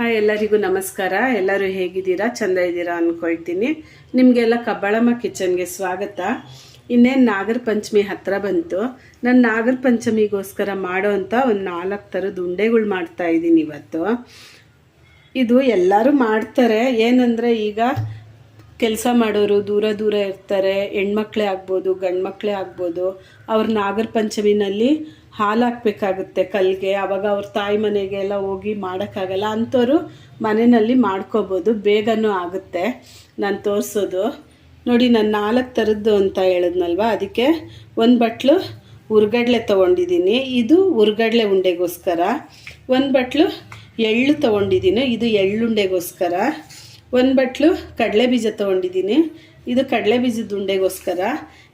Hi ಎಲ್ಲರಿಗೂ ನಮಸ್ಕಾರ. ಎಲ್ಲರೂ ಹೇಗಿದ್ದೀರಾ? ಚಂದ ಇದ್ದೀರಾ ಅಂದ್ಕೊಳ್ತೀನಿ ನಿಮಗೆಲ್ಲ ಕಬ್ಬಾಳಮ್ಮ ಕಿಚನ್ಗೆ ಸ್ವಾಗತ. ಇನ್ನೇನು ನಾಗರ ಪಂಚಮಿ ಹತ್ತಿರ ಬಂತು. ನಾನು ನಾಗರ ಪಂಚಮಿಗೋಸ್ಕರ ಮಾಡೋ ಅಂಥ ಒಂದು ನಾಲ್ಕು ಥರದ ಉಂಡೆಗಳು ಮಾಡ್ತಾ ಇದ್ದೀನಿ ಇವತ್ತು. ಇದು ಎಲ್ಲರೂ ಮಾಡ್ತಾರೆ. ಏನಂದರೆ ಈಗ ಕೆಲಸ ಮಾಡೋರು ದೂರ ದೂರ ಇರ್ತಾರೆ, ಹೆಣ್ಮಕ್ಳೇ ಆಗ್ಬೋದು ಗಂಡು ಮಕ್ಕಳೇ ಆಗ್ಬೋದು, ಅವ್ರ ನಾಗರ ಪಂಚಮಿನಲ್ಲಿ ಹಾಲು ಹಾಕ್ಬೇಕಾಗುತ್ತೆ ಕಲ್ಗೆ ಆವಾಗ ಅವ್ರ ತಾಯಿ ಮನೆಗೆ ಎಲ್ಲ ಹೋಗಿ ಮಾಡೋಕ್ಕಾಗಲ್ಲ ಅಂಥವ್ರು ಮನೆಯಲ್ಲಿ ಮಾಡ್ಕೋಬೋದು, ಬೇಗನೂ ಆಗುತ್ತೆ, ನಾನು ತೋರಿಸೋದು. ನೋಡಿ, ನಾನು ನಾಲ್ಕು ಥರದ್ದು ಅಂತ ಹೇಳಿದ್ನಲ್ವ? ಅದಕ್ಕೆ ಒಂದು ಬಟ್ಲು ಉರ್ಗಡ್ಲೆ ತೊಗೊಂಡಿದ್ದೀನಿ. ಇದು ಉರ್ಗಡ್ಲೆ ಉಂಡೆಗೋಸ್ಕರ. ಒಂದು ಬಟ್ಲು ಎಳ್ಳು ತೊಗೊಂಡಿದ್ದೀನಿ. ಇದು ಎಳ್ಳುಂಡೆಗೋಸ್ಕರ. ಒಂದು ಬಟ್ಲು ಕಡಲೆ ಬೀಜ ತೊಗೊಂಡಿದ್ದೀನಿ. ಇದು ಕಡಲೆ ಬೀಜದ ಉಂಡೆಗೋಸ್ಕರ.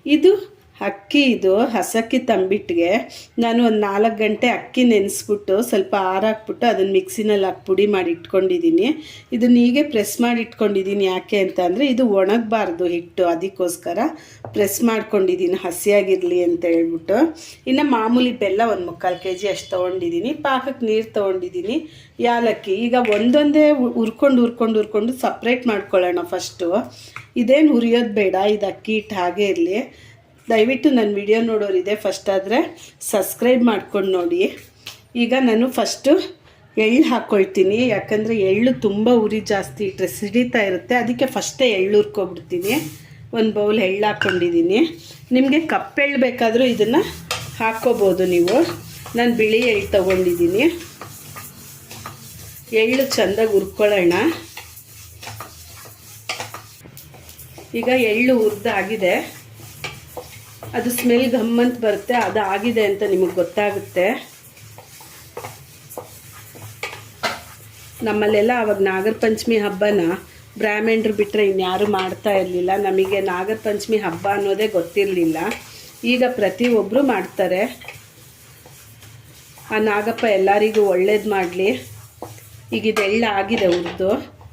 ಇದು ಅಕ್ಕಿ ಇದು ಹಸಕ್ಕಿ ತಂಬಿಟ್ಟಿಗೆ ನಾನು ಒಂದು ನಾಲ್ಕು ಗಂಟೆ ಅಕ್ಕಿ ನೆನೆಸ್ಬಿಟ್ಟು ಸ್ವಲ್ಪ ಹಾರಾಕ್ಬಿಟ್ಟು ಅದನ್ನು ಮಿಕ್ಸಿನಲ್ಲಿ ಹಾಕಿ ಪುಡಿ ಮಾಡಿ ಇಟ್ಕೊಂಡಿದ್ದೀನಿ. ಇದನ್ನ ಹೀಗೆ ಪ್ರೆಸ್ ಮಾಡಿ ಇಟ್ಕೊಂಡಿದ್ದೀನಿ. ಯಾಕೆ ಅಂತ ಅಂದರೆ ಇದು ಒಣಗಬಾರ್ದು ಹಿಟ್ಟು, ಅದಕ್ಕೋಸ್ಕರ ಪ್ರೆಸ್ ಮಾಡ್ಕೊಂಡಿದ್ದೀನಿ. ಹಸಿಯಾಗಿರಲಿ ಅಂತ ಹೇಳ್ಬಿಟ್ಟು. ಇನ್ನು ಮಾಮೂಲಿ ಬೆಲ್ಲ ಒಂದು ಮುಕ್ಕಾಲು ಕೆ ಜಿ ಅಷ್ಟು ತೊಗೊಂಡಿದ್ದೀನಿ. ಪಾಕಕ್ಕೆ ನೀರು ತೊಗೊಂಡಿದ್ದೀನಿ. ಯಾಲಕ್ಕಿ ಈಗ ಒಂದೊಂದೇ ಹುರ್ಕೊಂಡು ಹುರ್ಕೊಂಡು ಹುರ್ಕೊಂಡು ಸಪ್ರೇಟ್ ಮಾಡ್ಕೊಳ್ಳೋಣ ಫಸ್ಟು ಇದೇನು ಹುರಿಯೋದು ಬೇಡ. ಇದು ಅಕ್ಕಿ ಹಿಟ್ಟು ಹಾಗೆ ಇರಲಿ. ದಯವಿಟ್ಟು ನನ್ನ ವಿಡಿಯೋ ನೋಡೋರಿದೆ ಫಸ್ಟ್ ಆದರೆ ಸಬ್ಸ್ಕ್ರೈಬ್ ಮಾಡ್ಕೊಂಡು ನೋಡಿ. ಈಗ ನಾನು ಫಸ್ಟು ಎಳ್ಳು ಹಾಕ್ಕೊಳ್ತೀನಿ ಯಾಕಂದರೆ ಎಳ್ಳು ತುಂಬ ಉರಿ ಜಾಸ್ತಿ ಇಟ್ಟರೆ ಸಿಡಿತಾ ಇರುತ್ತೆ. ಅದಕ್ಕೆ ಫಸ್ಟೇ ಎಳ್ಳು ಹುರ್ಕೊಬಿಡ್ತೀನಿ. ಒಂದು ಬೌಲ್ ಎಳ್ಳು ಹಾಕ್ಕೊಂಡಿದ್ದೀನಿ ನಿಮಗೆ ಕಪ್ಪೆಳ್ಳು ಬೇಕಾದರೂ ಇದನ್ನು ಹಾಕ್ಕೋಬೋದು ನೀವು. ನಾನು ಬಿಳಿ ಎಳ್ಳು ತೊಗೊಂಡಿದ್ದೀನಿ. ಎಳ್ಳು ಚೆಂದಾಗಿ ಹುರ್ಕೊಳ್ಳೋಣ. ಈಗ ಎಳ್ಳು ಹುರಿದಾಗಿದೆ. ಅದು ಸ್ಮೆಲ್ ಗಮ್ಮಂತ ಬರುತ್ತೆ, ಅದು ಆಗಿದೆ ಅಂತ ನಿಮಗೆ ಗೊತ್ತಾಗುತ್ತೆ. ನಮ್ಮಲ್ಲೆಲ್ಲ ಅವಾಗ ನಾಗರ ಪಂಚಮಿ ಹಬ್ಬನ ಬ್ರಾಹ್ಮಣರು ಬಿಟ್ಟರೆ ಇನ್ಯಾರು ಮಾಡ್ತಾ ಇರಲಿಲ್ಲ. ನಮಗೆ ನಾಗರ ಪಂಚಮಿ ಹಬ್ಬ ಅನ್ನೋದೇ ಗೊತ್ತಿರಲಿಲ್ಲ. ಈಗ ಪ್ರತಿಯೊಬ್ಬರು ಮಾಡ್ತಾರೆ. ಆ ನಾಗಪ್ಪ ಎಲ್ಲರಿಗೂ ಒಳ್ಳೇದು ಮಾಡಲಿ. ಈಗ ಇದೆಲ್ಲ ಆಗಿದೆ ಹುರಿದು.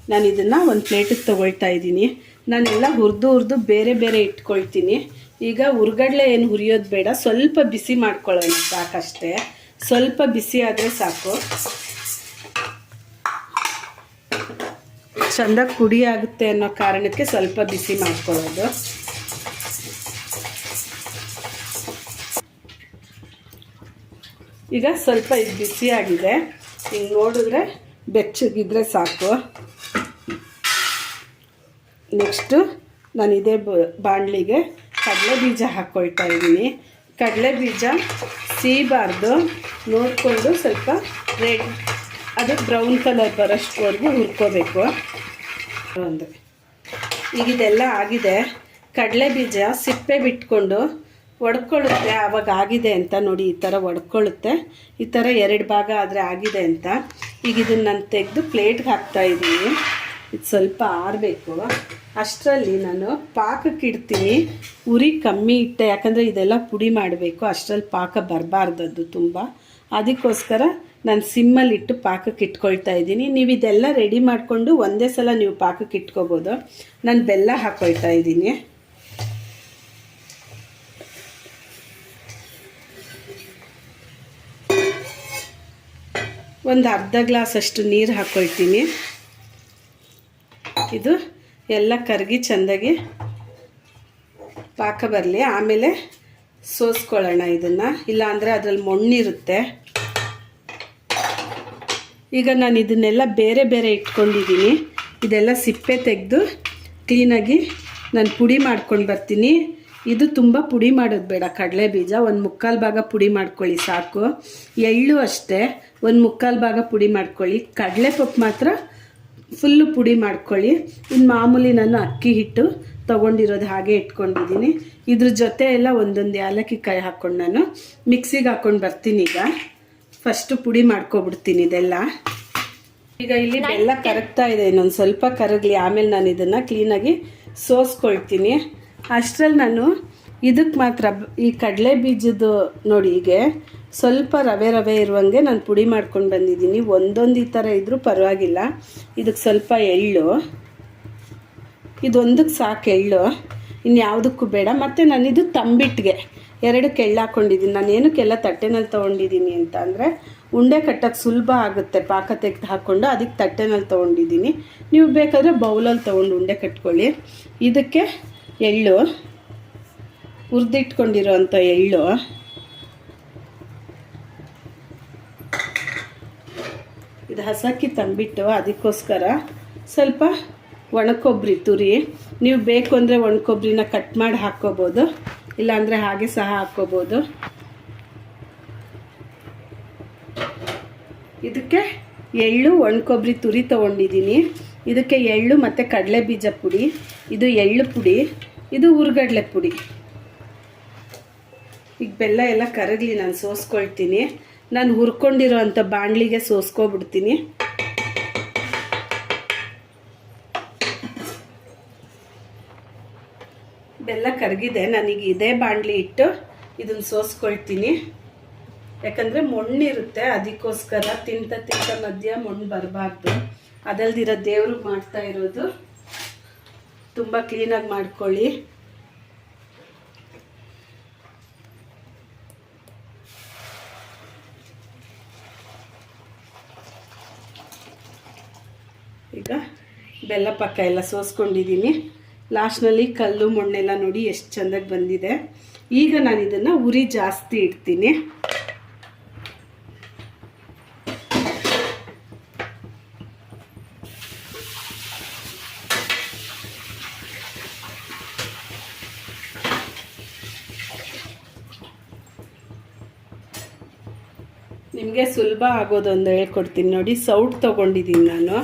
ನಾನು ಇದನ್ನು ಒಂದು ಪ್ಲೇಟಿಗೆ ತೊಗೊಳ್ತಾ ಇದ್ದೀನಿ. ನಾನೆಲ್ಲ ಹುರಿದು ಹುರಿದು ಬೇರೆ ಬೇರೆ ಇಟ್ಕೊಳ್ತೀನಿ. ಈಗ ಹುರ್ಗಡ್ಲೆ ಏನು ಹುರಿಯೋದು ಬೇಡ, ಸ್ವಲ್ಪ ಬಿಸಿ ಮಾಡ್ಕೊಳ್ಳೋಣ ಸಾಕಷ್ಟೇ. ಸ್ವಲ್ಪ ಬಿಸಿ ಆದರೆ ಸಾಕು. ಚಂದ ಕುಡಿ ಆಗುತ್ತೆ ಅನ್ನೋ ಕಾರಣಕ್ಕೆ ಸ್ವಲ್ಪ ಬಿಸಿ ಮಾಡ್ಕೊಳ್ಳೋದು. ಈಗ ಸ್ವಲ್ಪ ಇದು ಬಿಸಿಯಾಗಿದೆ ಹಿಂಗೆ ನೋಡಿದ್ರೆ ಬೆಚ್ಚಗಿದ್ರೆ ಸಾಕು. ನೆಕ್ಸ್ಟು ನಾನು ಇದೇ ಬಾಣಲಿಗೆ ಕಡಲೆ ಬೀಜ ಹಾಕ್ಕೊಳ್ತಾ ಇದ್ದೀನಿ. ಕಡಲೆ ಬೀಜ ಸೀಬಾರ್ದು ನೋಡಿಕೊಂಡು ಸ್ವಲ್ಪ ರೆಡ್, ಅದು ಬ್ರೌನ್ ಕಲರ್ ಬರೋಷ್ಟವರೆಗೂ ಹುರ್ಕೋಬೇಕು. ಒಂದು. ಈಗ ಇದೆಲ್ಲ ಆಗಿದೆ. ಕಡಲೆ ಬೀಜ ಸಿಪ್ಪೆ ಬಿಟ್ಕೊಂಡು ಒಡ್ಕೊಳ್ಳುತ್ತೆ, ಆವಾಗ ಆಗಿದೆ ಅಂತ ನೋಡಿ ಈ ಥರ ಒಡ್ಕೊಳ್ಳುತ್ತೆ. ಈ ಥರ ಎರಡು ಭಾಗ ಆದರೆ ಆಗಿದೆ ಅಂತ. ಈಗ ಇದನ್ನು ನಾನು ತೆಗೆದು ಪ್ಲೇಟ್ಗೆ ಹಾಕ್ತಾಯಿದ್ದೀನಿ ಇದು ಸ್ವಲ್ಪ ಆರಬೇಕು ಅಷ್ಟರಲ್ಲಿ ನಾನು ಪಾಕಕ್ಕೆ ಇಡ್ತೀನಿ ಉರಿ ಕಮ್ಮಿ ಇಟ್ಟೆ, ಯಾಕಂದರೆ ಇದೆಲ್ಲ ಪುಡಿ ಮಾಡಬೇಕು. ಅಷ್ಟರಲ್ಲಿ ಪಾಕ ಬರಬಾರ್ದದ್ದು ತುಂಬ. ಅದಕ್ಕೋಸ್ಕರ ನಾನು ಸಿಮ್ಮಲ್ಲಿ ಇಟ್ಟು ಪಾಕಕ್ಕೆ ಇಟ್ಕೊಳ್ತಾ ಇದ್ದೀನಿ. ನೀವು ಇದೆಲ್ಲ ರೆಡಿ ಮಾಡಿಕೊಂಡು ಒಂದೇ ಸಲ ನೀವು ಪಾಕಕ್ಕೆ ಇಟ್ಕೋಬೋದು ನಾನು ಬೆಲ್ಲ ಹಾಕ್ಕೊಳ್ತಾ ಇದ್ದೀನಿ. ಒಂದು ಅರ್ಧ ಗ್ಲಾಸ್ ಅಷ್ಟು ನೀರು ಹಾಕ್ಕೊಳ್ತೀನಿ ಇದು ಎಲ್ಲ ಕರಗಿ ಚೆಂದಾಗಿ ಪಾಕ ಬರಲಿ. ಆಮೇಲೆ ಸೋಸ್ಕೊಳ್ಳೋಣ ಇದನ್ನು. ಇಲ್ಲಾಂದರೆ ಅದರಲ್ಲಿ ಮಣ್ಣಿರುತ್ತೆ. ಈಗ ನಾನು ಇದನ್ನೆಲ್ಲ ಬೇರೆ ಬೇರೆ ಇಟ್ಕೊಂಡಿದ್ದೀನಿ. ಇದೆಲ್ಲ ಸಿಪ್ಪೆ ತೆಗೆದು ಕ್ಲೀನಾಗಿ ನಾನು ಪುಡಿ ಮಾಡ್ಕೊಂಡು ಬರ್ತೀನಿ. ಇದು ತುಂಬ ಪುಡಿ ಮಾಡೋದು ಬೇಡ. ಕಡಲೆ ಬೀಜ ಒಂದು ಮುಕ್ಕಾಲು ಭಾಗ ಪುಡಿ ಮಾಡ್ಕೊಳ್ಳಿ ಸಾಕು. ಎಳ್ಳು ಅಷ್ಟೇ. ಒಂದು ಮುಕ್ಕಾಲು ಭಾಗ ಪುಡಿ ಮಾಡ್ಕೊಳ್ಳಿ. ಕಡಲೆ ಪಪ್ಪು ಮಾತ್ರ ಫುಲ್ಲು ಪುಡಿ ಮಾಡ್ಕೊಳ್ಳಿ. ಇನ್ನು ಮಾಮೂಲಿ ನಾನು ಅಕ್ಕಿ ಹಿಟ್ಟು ತೊಗೊಂಡಿರೋದು ಹಾಗೆ ಇಟ್ಕೊಂಡಿದ್ದೀನಿ. ಇದ್ರ ಜೊತೆ ಎಲ್ಲ ಒಂದೊಂದು ಏಲಕ್ಕಿ ಕಾಯಿ ಹಾಕ್ಕೊಂಡು ನಾನು ಮಿಕ್ಸಿಗೆ ಹಾಕ್ಕೊಂಡು ಬರ್ತೀನಿ ಈಗ. ಫಸ್ಟು ಪುಡಿ ಮಾಡ್ಕೊಬಿಡ್ತೀನಿ ಇದೆಲ್ಲ. ಈಗ ಇಲ್ಲಿ ಬೆಲ್ಲ ಕರಗ್ತಾ ಇದೆ ಇನ್ನೊಂದು ಸ್ವಲ್ಪ ಕರಗಲಿ. ಆಮೇಲೆ ನಾನು ಇದನ್ನು ಕ್ಲೀನಾಗಿ ಸೋಸ್ಕೊಳ್ತೀನಿ. ಅಷ್ಟರಲ್ಲಿ ನಾನು ಇದಕ್ಕೆ ಮಾತ್ರ ಈ ಕಡಲೆ ಬೀಜದ್ದು ನೋಡಿ ಹೀಗೆ ಸ್ವಲ್ಪ ರವೆ ರವೆ ಇರುವಂಗೆ ನಾನು ಪುಡಿ ಮಾಡ್ಕೊಂಡು ಬಂದಿದ್ದೀನಿ. ಒಂದೊಂದು ಈ ಥರ ಇದ್ದರೂ ಪರವಾಗಿಲ್ಲ. ಇದಕ್ಕೆ ಸ್ವಲ್ಪ ಎಳ್ಳು. ಇದೊಂದಕ್ಕೆ ಸಾಕು ಎಳ್ಳು. ಇನ್ಯಾವುದಕ್ಕೂ ಬೇಡ. ಮತ್ತು ನಾನಿದು ತಂಬಿಟ್ಟಿಗೆ ಎರಡಕ್ಕೆ ಎಳ್ಳು ಹಾಕ್ಕೊಂಡಿದ್ದೀನಿ ನಾನು ಏನಕ್ಕೆಲ್ಲ ತಟ್ಟೆನಲ್ಲಿ ತೊಗೊಂಡಿದ್ದೀನಿ ಅಂತ ಅಂದರೆ ಉಂಡೆ ಕಟ್ಟಕ್ಕೆ ಸುಲಭ ಆಗುತ್ತೆ. ಪಾಕ ತೆಗೆದು ಹಾಕ್ಕೊಂಡು ಅದಕ್ಕೆ ತಟ್ಟೆನಲ್ಲಿ ತೊಗೊಂಡಿದ್ದೀನಿ. ನೀವು ಬೇಕಾದರೆ ಬೌಲಲ್ಲಿ ತೊಗೊಂಡು ಉಂಡೆ ಕಟ್ಕೊಳ್ಳಿ. ಇದಕ್ಕೆ ಎಳ್ಳು. ಹುರಿದಿಟ್ಕೊಂಡಿರೋಂಥ ಎಳ್ಳು. ಇದು ಹಸಕ್ಕಿ ತಂಬಿಟ್ಟು ಅದಕ್ಕೋಸ್ಕರ ಸ್ವಲ್ಪ ಒಣಕೊಬ್ಬರಿ ತುರಿ. ನೀವು ಬೇಕು ಅಂದರೆ ಒಣಕೊಬ್ಬರಿನ ಕಟ್ ಮಾಡಿ ಹಾಕ್ಕೋಬೋದು. ಇಲ್ಲಾಂದರೆ ಹಾಗೆ ಸಹ ಹಾಕ್ಕೋಬೋದು. ಇದಕ್ಕೆ ಎಳ್ಳು ಒಣಕೊಬ್ಬರಿ ತುರಿ ತೊಗೊಂಡಿದ್ದೀನಿ. ಇದಕ್ಕೆ ಎಳ್ಳು ಮತ್ತು ಕಡಲೆ ಬೀಜ ಪುಡಿ. ಇದು ಎಳ್ಳು ಪುಡಿ. ಇದು ಹುರ್ಗಡ್ಲೆ ಪುಡಿ. ಈಗ ಬೆಲ್ಲ ಎಲ್ಲ ಕರಗಲಿ, ನಾನು ಸೋಸ್ಕೊಳ್ತೀನಿ. ನಾನು ಹುರ್ಕೊಂಡಿರೋ ಅಂಥ ಬಾಣಲಿಗೆ ಸೋಸ್ಕೊಬಿಡ್ತೀನಿ. ಬೆಲ್ಲ ಕರಗಿದೆ, ನನಗೆ ಇದೇ ಬಾಣಲಿ ಇಟ್ಟು ಇದನ್ನು ಸೋಸ್ಕೊಳ್ತೀನಿ. ಯಾಕಂದರೆ ಮಣ್ಣಿರುತ್ತೆ, ಅದಕ್ಕೋಸ್ಕರ ತಿಂತ ತಿಂತ ಮಧ್ಯ ಮಣ್ಣು ಬರಬಾರ್ದು. ಅದಲ್ದಿರೋ ದೇವ್ರಿಗೆ ಮಾಡ್ತಾ ಇರೋದು. ತುಂಬ ಕ್ಲೀನಾಗಿ ಮಾಡ್ಕೊಳ್ಳಿ ಈಗ ಬೆಲ್ಲ ಪಕ್ಕ ಎಲ್ಲ ಸೋಸ್ಕೊಂಡಿದ್ದೀನಿ. ಲಾಸ್ಟ್ನಲ್ಲಿ ಕಲ್ಲು ಮಣ್ಣೆಲ್ಲ ನೋಡಿ ಎಷ್ಟು ಚೆಂದಾಗಿ ಬಂದಿದೆ. ಈಗ ನಾನು ಇದನ್ನು ಉರಿ ಜಾಸ್ತಿ ಇಡ್ತೀನಿ. ನಿಮಗೆ ಸುಲಭ ಆಗೋದೊಂದು ಹೇಳ್ಕೊಡ್ತೀನಿ ನೋಡಿ. ಸೌಟ್ ತೊಗೊಂಡಿದ್ದೀನಿ ನಾನು.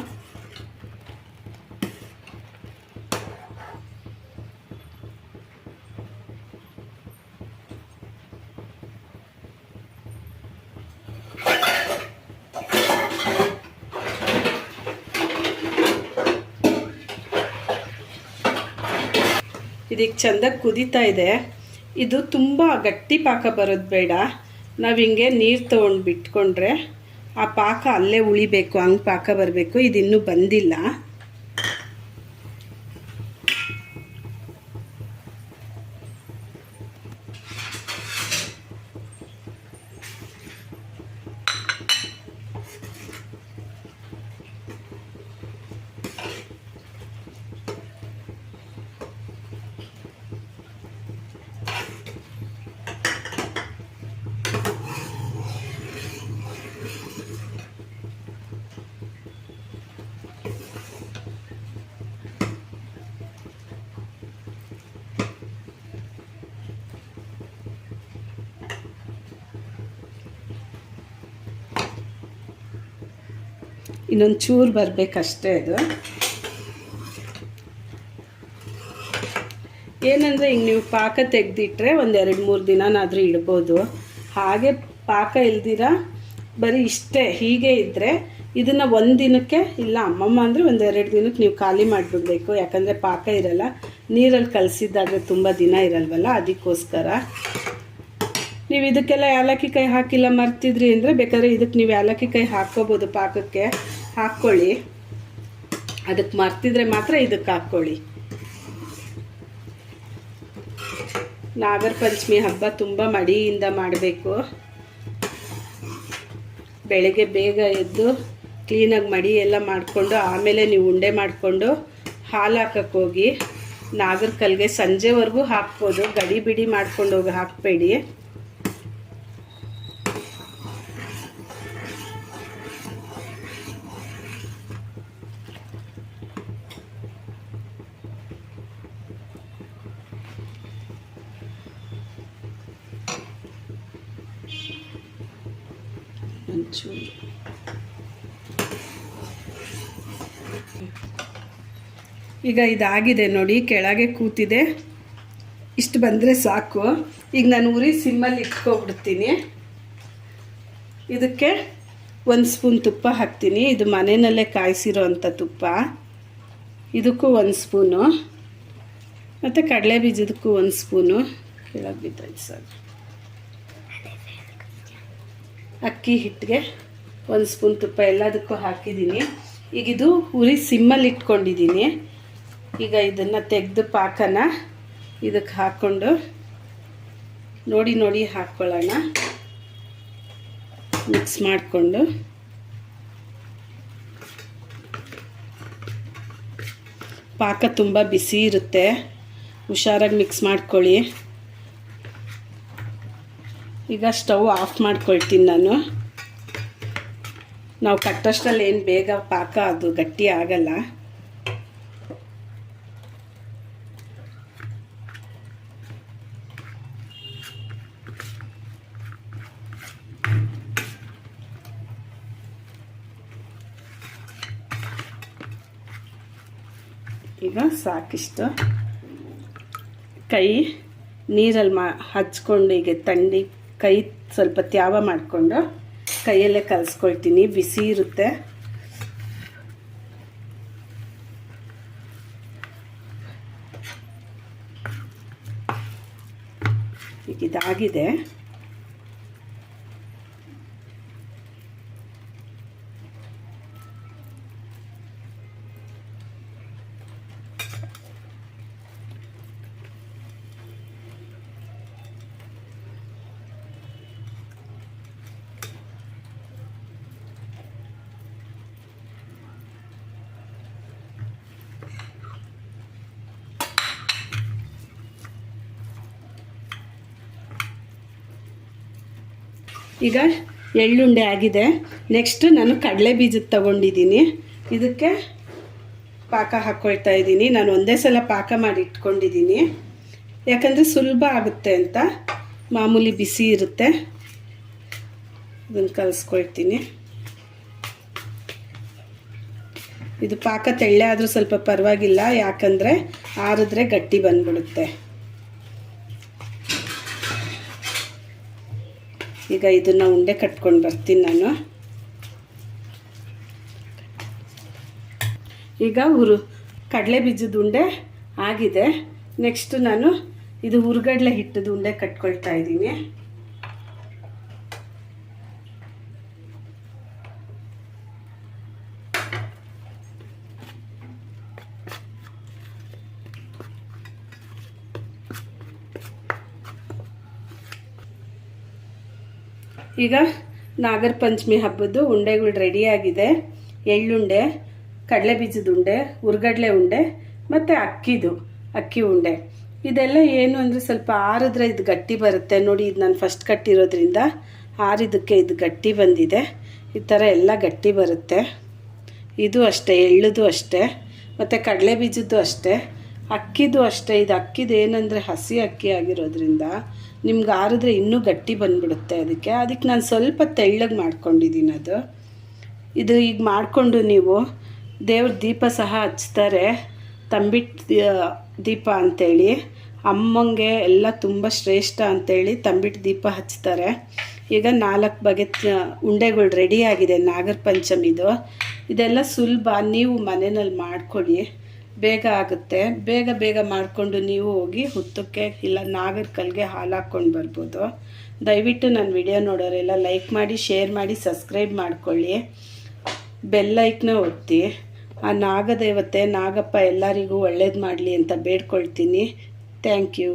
ಇದಕ್ಕೆ ಚೆಂದಾಗಿ ಕುದೀತಾ ಇದೆ. ಇದು ತುಂಬ ಗಟ್ಟಿ ಪಾಕ ಬರೋದು ಬೇಡ. ನಾವು ಹಿಂಗೆ ನೀರು ತೊಗೊಂಡು ಬಿಟ್ಕೊಂಡ್ರೆ ಆ ಪಾಕ ಅಲ್ಲೇ ಉಳಿಬೇಕು, ಹಂಗೆ ಪಾಕ ಬರಬೇಕು ಇದಿನ್ನೂ ಬಂದಿಲ್ಲ. ಇನ್ನೊಂದು ಚೂರು ಬರಬೇಕಷ್ಟೇ ಅದು. ಏನಂದರೆ ಈಗ ನೀವು ಪಾಕ ತೆಗೆದಿಟ್ರೆ ಒಂದು ಎರಡು ಮೂರು ದಿನನಾದರೂ ಇಡ್ಬೋದು. ಹಾಗೆ ಪಾಕ ಇಲ್ದಿರ ಬರೀ ಇಷ್ಟೇ, ಹೀಗೆ ಇದ್ದರೆ ಇದನ್ನು ಒಂದು ದಿನಕ್ಕೆ, ಇಲ್ಲ ಅಮ್ಮಮ್ಮ ಅಂದರೆ ಒಂದು ಎರಡು ದಿನಕ್ಕೆ ನೀವು ಖಾಲಿ ಮಾಡಿಬಿಡ್ಬೇಕು. ಯಾಕಂದರೆ ಪಾಕ ಇರಲ್ಲ, ನೀರಲ್ಲಿ ಕಲಸಿದ್ದಾದರೆ ತುಂಬ ದಿನ ಇರಲ್ವಲ್ಲ, ಅದಕ್ಕೋಸ್ಕರ. ನೀವು ಇದಕ್ಕೆಲ್ಲ ಏಲಕ್ಕಿ ಕೈ ಹಾಕಿಲ್ಲ ಮರ್ತಿದ್ರಿ ಅಂದರೆ ಬೇಕಾದ್ರೆ ಇದಕ್ಕೆ ನೀವು ಏಲಕ್ಕಿ ಕೈ ಹಾಕ್ಕೋಬೋದು ಪಾಕಕ್ಕೆ. ಹಾಕ್ಕೊಳ್ಳಿ ಅದಕ್ಕೆ ಮರ್ತಿದ್ರೆ ಮಾತ್ರ ಇದಕ್ಕೆ ಹಾಕ್ಕೊಳ್ಳಿ ನಾಗರ ಪಂಚಮಿ ಹಬ್ಬ ತುಂಬ ಮಡಿಯಿಂದ ಮಾಡಬೇಕು. ಬೆಳಗ್ಗೆ ಬೇಗ ಎದ್ದು ಕ್ಲೀನಾಗಿ ಮಡಿ ಎಲ್ಲ ಮಾಡಿಕೊಂಡು, ಆಮೇಲೆ ನೀವು ಉಂಡೆ ಮಾಡಿಕೊಂಡು ಹಾಲು ಹಾಕಕ್ಕೆ ಹೋಗಿ. ನಾಗರ ಕಲ್ಗೆ ಸಂಜೆವರೆಗೂ ಹಾಕ್ಬೋದು. ಗಡಿ ಬಿಡಿ ಮಾಡ್ಕೊಂಡು ಹೋಗಿ ಹಾಕಬೇಡಿ. ಒಂಚೂರು ಈಗ ಇದಾಗಿದೆ ನೋಡಿ, ಕೆಳಗೆ ಕೂತಿದೆ. ಇಷ್ಟು ಬಂದರೆ ಸಾಕು. ಈಗ ನಾನು ಉರಿ ಸಿಮ್ಮಲ್ಲಿ ಇಟ್ಕೊಬಿಡ್ತೀನಿ. ಇದಕ್ಕೆ ಒಂದು ಸ್ಪೂನ್ ತುಪ್ಪ ಹಾಕ್ತೀನಿ. ಇದು ಮನೆಯಲ್ಲೇ ಕಾಯಿಸಿರೋ ಅಂಥ ತುಪ್ಪ. ಇದಕ್ಕೂ ಒಂದು ಸ್ಪೂನು. ಮತ್ತು ಕಡಲೆ ಬೀಜದಕ್ಕೂ ಒಂದು ಸ್ಪೂನು. ಕೆಳಗೆ ಬಿದ್ದಾಯ್ತು ಸರ್ ಅಕ್ಕಿ ಹಿಟ್ಟಿಗೆ ಒಂದು ಸ್ಪೂನ್ ತುಪ್ಪ ಎಲ್ಲದಕ್ಕೂ ಹಾಕಿದ್ದೀನಿ. ಈಗ ಇದು ಉರಿ ಸಿಮ್ಮಲ್ಲಿ ಇಟ್ಕೊಂಡಿದ್ದೀನಿ. ಈಗ ಇದನ್ನು ತೆಗೆದು ಪಾಕನ ಇದಕ್ಕೆ ಹಾಕ್ಕೊಂಡು ನೋಡಿ ನೋಡಿ ಹಾಕ್ಕೊಳ್ಳೋಣ ಮಿಕ್ಸ್ ಮಾಡಿಕೊಂಡು. ಪಾಕ ತುಂಬ ಬಿಸಿ ಇರುತ್ತೆ. ಹುಷಾರಾಗಿ ಮಿಕ್ಸ್ ಮಾಡ್ಕೊಳ್ಳಿ. ಈಗ ಸ್ಟವ್ ಆಫ್ ಮಾಡ್ಕೊಳ್ತೀನಿ ನಾನು. ನಾವು ಕಟ್ಟೋಷ್ಟರಲ್ಲಿ ಏನು ಬೇಗ ಪಾಕ ಅದು ಗಟ್ಟಿ ಆಗಲ್ಲ. ಈಗ ಸಾಕಿಷ್ಟು. ಕೈ ನೀರಲ್ಲಿ ಮಾ ಹಚ್ಕೊಂಡು ಈಗ ತಂಡಿ ಕೈ ಸ್ವಲ್ಪ ತ್ಯಾವ ಮಾಡಿಕೊಂಡು ಕೈಯಲ್ಲೇ ಕಲಿಸ್ಕೊಳ್ತೀನಿ. ಬಿಸಿ ಇರುತ್ತೆ. ಈಗ ಇದಾಗಿದೆ. ಈಗ ಎಳ್ಳುಂಡೆ ಆಗಿದೆ. ನೆಕ್ಸ್ಟ್ ನಾನು ಕಡಲೆ ಬೀಜದ ತಗೊಂಡಿದ್ದೀನಿ. ಇದಕ್ಕೆ ಪಾಕ ಹಾಕ್ಕೊಳ್ತಾ ಇದ್ದೀನಿ. ನಾನು ಒಂದೇ ಸಲ ಪಾಕ ಮಾಡಿ ಇಟ್ಕೊಂಡಿದ್ದೀನಿ. ಯಾಕಂದರೆ ಸುಲಭ ಆಗುತ್ತೆ ಅಂತ. ಮಾಮೂಲಿ ಬಿಸಿ ಇರುತ್ತೆ. ಇದನ್ನು ಕಲಿಸ್ಕೊಳ್ತೀನಿ. ಇದು ಪಾಕ ತೆಳ್ಳೆ ಆದರೂ ಸ್ವಲ್ಪ ಪರವಾಗಿಲ್ಲ. ಯಾಕಂದರೆ ಆರಿದ್ರೆ ಗಟ್ಟಿ ಬಂದ್ಬಿಡುತ್ತೆ. ಈಗ ಇದನ್ನು ಉಂಡೆ ಕಟ್ಕೊಂಡು ಬರ್ತೀನಿ ನಾನು. ಈಗ ಹುರು ಕಡಲೆ ಬೀಜದ ಉಂಡೆ ಆಗಿದೆ. ನೆಕ್ಸ್ಟ್ ನಾನು ಇದು ಹುರ್ಗಡ್ಲೆ ಹಿಟ್ಟದ ಉಂಡೆ ಕಟ್ಕೊಳ್ತಾ ಇದ್ದೀನಿ. ಈಗ ನಾಗರ ಪಂಚಮಿ ಹಬ್ಬದ್ದು ಉಂಡೆಗಳು ರೆಡಿಯಾಗಿದೆ ಎಳ್ಳುಂಡೆ, ಕಡಲೆ ಬೀಜದ ಉಂಡೆ, ಉರ್ಗಡ್ಲೆ ಉಂಡೆ ಮತ್ತು ಅಕ್ಕಿದು, ಅಕ್ಕಿ ಉಂಡೆ. ಇದೆಲ್ಲ ಏನು ಅಂದರೆ ಸ್ವಲ್ಪ ಆರಿದ್ರೆ ಇದು ಗಟ್ಟಿ ಬರುತ್ತೆ. ನೋಡಿ, ಇದು ನಾನು ಫಸ್ಟ್ ಕಟ್ಟಿರೋದ್ರಿಂದ ಆರಿದಕ್ಕೆ ಇದು ಗಟ್ಟಿ ಬಂದಿದೆ. ಈ ಥರ ಎಲ್ಲ ಗಟ್ಟಿ ಬರುತ್ತೆ. ಇದು ಅಷ್ಟೇ, ಎಳ್ಳದು ಅಷ್ಟೇ, ಮತ್ತು ಕಡಲೆ ಬೀಜದ್ದು ಅಷ್ಟೇ, ಅಕ್ಕಿದು ಅಷ್ಟೇ. ಇದು ಅಕ್ಕಿದು ಏನಂದರೆ ಹಸಿ ಅಕ್ಕಿ ಆಗಿರೋದ್ರಿಂದ ನಿಮ್ಗೆ ಆರಿದ್ರೆ ಇನ್ನೂ ಗಟ್ಟಿ ಬಂದ್ಬಿಡುತ್ತೆ ಅದಕ್ಕೆ. ಅದಕ್ಕೆ ನಾನು ಸ್ವಲ್ಪ ತೆಳ್ಳಗೆ ಮಾಡ್ಕೊಂಡಿದ್ದೀನಿ ಅದು. ಇದು ಈಗ ಮಾಡಿಕೊಂಡು ನೀವು ದೇವ್ರ ದೀಪ ಸಹ ಹಚ್ತಾರೆ. ತಂಬಿಟ್ ದೀಪ ಅಂಥೇಳಿ ಅಮ್ಮಂಗೆ ಎಲ್ಲ ತುಂಬ ಶ್ರೇಷ್ಠ ಅಂಥೇಳಿ ತಂಬಿಟ್ಟು ದೀಪ ಹಚ್ತಾರೆ. ಈಗ ನಾಲ್ಕು ಬಗೆ ಉಂಡೆಗಳು ರೆಡಿಯಾಗಿದೆ ನಾಗರ ಪಂಚಮಿದು. ಇದೆಲ್ಲ ಸುಲಭ, ನೀವು ಮನೆಯಲ್ಲಿ ಮಾಡ್ಕೊಳ್ಳಿ ಬೇಗ ಆಗುತ್ತೆ. ಬೇಗ ಬೇಗ ಮಾಡಿಕೊಂಡು ನೀವು ಹೋಗಿ ಹುತ್ತಕ್ಕೆ ಇಲ್ಲ ನಾಗರ ಕಲ್ಲಿಗೆ ಹಾಲು ಹಾಕ್ಕೊಂಡು ಬರ್ಬೋದು. ದಯವಿಟ್ಟು ನನ್ನ ವಿಡಿಯೋ ನೋಡೋರೆಲ್ಲ ಲೈಕ್ ಮಾಡಿ, ಶೇರ್ ಮಾಡಿ, ಸಬ್ಸ್ಕ್ರೈಬ್ ಮಾಡ್ಕೊಳ್ಳಿ. ಬೆಲ್ಲೈಕ್ನ ಒತ್ತಿ. ಆ ನಾಗದೇವತೆ, ನಾಗಪ್ಪ ಎಲ್ಲರಿಗೂ ಒಳ್ಳೇದು ಮಾಡಲಿ ಅಂತ ಬೇಡ್ಕೊಳ್ತೀನಿ. Thank you.